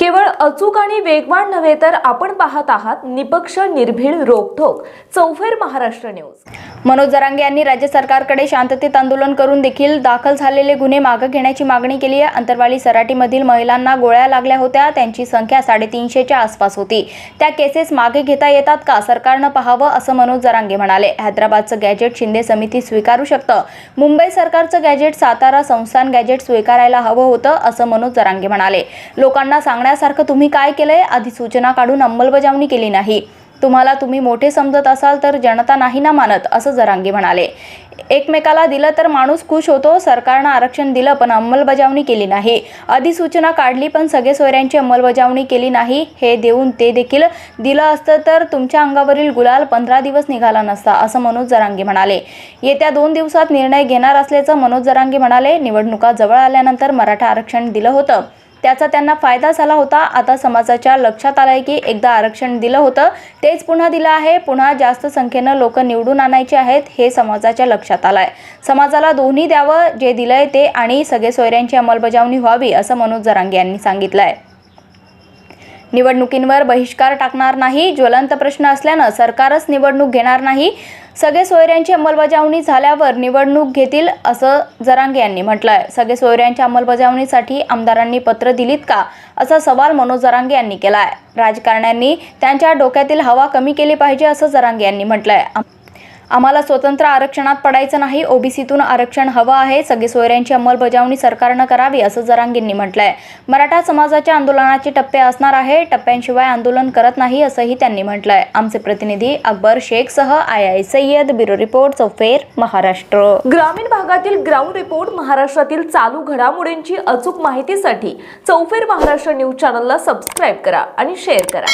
केवळ अचूक आणि वेगवान नव्हे तर आपण पाहत आहात निपक्ष निर्भीड रोखोक चौफेर महाराष्ट्र न्यूज. मनोज जरांगे यांनी राज्य सरकारकडे शांततेत आंदोलन करून देखील दाखल झालेले गुन्हे मागे घेण्याची मागणी केली आहे. अंतरवाली सराटीमधील महिलांना गोळ्या लागल्या होत्या. त्यांची संख्या साडेतीनशेच्या आसपास होती. त्या केसेस मागे घेता येतात का? सरकारनं पाहावं असं मनोज जरांगे म्हणाले. हैदराबादचं गॅजेट शिंदे समिती स्वीकारू शकतं. मुंबई सरकारचं गॅजेट सातारा संस्थान गॅजेट स्वीकारायला हवं होतं असं मनोज जरांगे म्हणाले. लोकांना करण्यासारखं तुम्ही काय केलंय? अधिसूचना काढून अंमलबजावणी केली नाही. तुम्हाला तुम्ही मोठे समजत असाल तर जनता नाही ना मानत असं जरांगी म्हणाले. एकमेकाला दिलं तर माणूस खुश होतो सरकारनं आरक्षण दिलं पण अंमलबजावणी केली नाही. अधिसूचना काढली पण सगळे सोयऱ्यांची अंमलबजावणी केली नाही हे देऊन ते देखील दिलं असतं तर तुमच्या अंगावरील गुलाल पंधरा दिवस निघाला नसता असं मनोज जरांगे म्हणाले. येत्या दोन दिवसात निर्णय घेणार असल्याचं मनोज जरांगे म्हणाले. निवडणुका जवळ आल्यानंतर मराठा आरक्षण दिलं होतं. त्याचा त्यांना फायदा झाला होता. आता समाजाच्या लक्षात आलंय की एकदा आरक्षण दिलं होतं तेच पुन्हा दिलं आहे. पुन्हा जास्त संख्येनं लोक निवडून आणायचे आहेत हे समाजाच्या लक्षात आलंय. समाजाला दोन्ही द्यावं जे दिलंय ते आणि सगळे सोयऱ्यांची अंमलबजावणी व्हावी असं मनोज जरांगे यांनी सांगितलंय. निवडणुकींवर बहिष्कार टाकणार नाही ज्वलंत प्रश्न असल्यानं सरकारच निवडणूक घेणार नाही. सगळे सोयऱ्यांची अंमलबजावणी झाल्यावर निवडणूक घेतील असं जरांगे यांनी म्हटलंय. सगळे सोयऱ्यांच्या अंमलबजावणीसाठी आमदारांनी पत्र दिलीत का? असा सवाल मनोज जरांगे यांनी केलाय. राजकारण्यांनी त्यांच्या डोक्यातील हवा कमी केली पाहिजे असं जरांगे यांनी म्हटलंय. आम्हाला स्वतंत्र आरक्षणात पडायचं नाही. ओबीसीतून आरक्षण हवं आहे. सगळे सोयऱ्यांची अंमलबजावणी सरकारनं करावी असं जरांगींनी म्हटलंय. मराठा समाजाच्या आंदोलनाचे टप्पे असणार आहे. टप्प्यांशिवाय आंदोलन करत नाही असंही त्यांनी म्हटलंय. आमचे प्रतिनिधी अकबर शेख सह आय आय सय्यद ब्युरो रिपोर्ट चौफेर महाराष्ट्र. ग्रामीण भागातील ग्राउंड रिपोर्ट महाराष्ट्रातील चालू घडामोडींची अचूक माहितीसाठी चौफेर महाराष्ट्र न्यूज चॅनलला सबस्क्राईब करा आणि शेअर करा.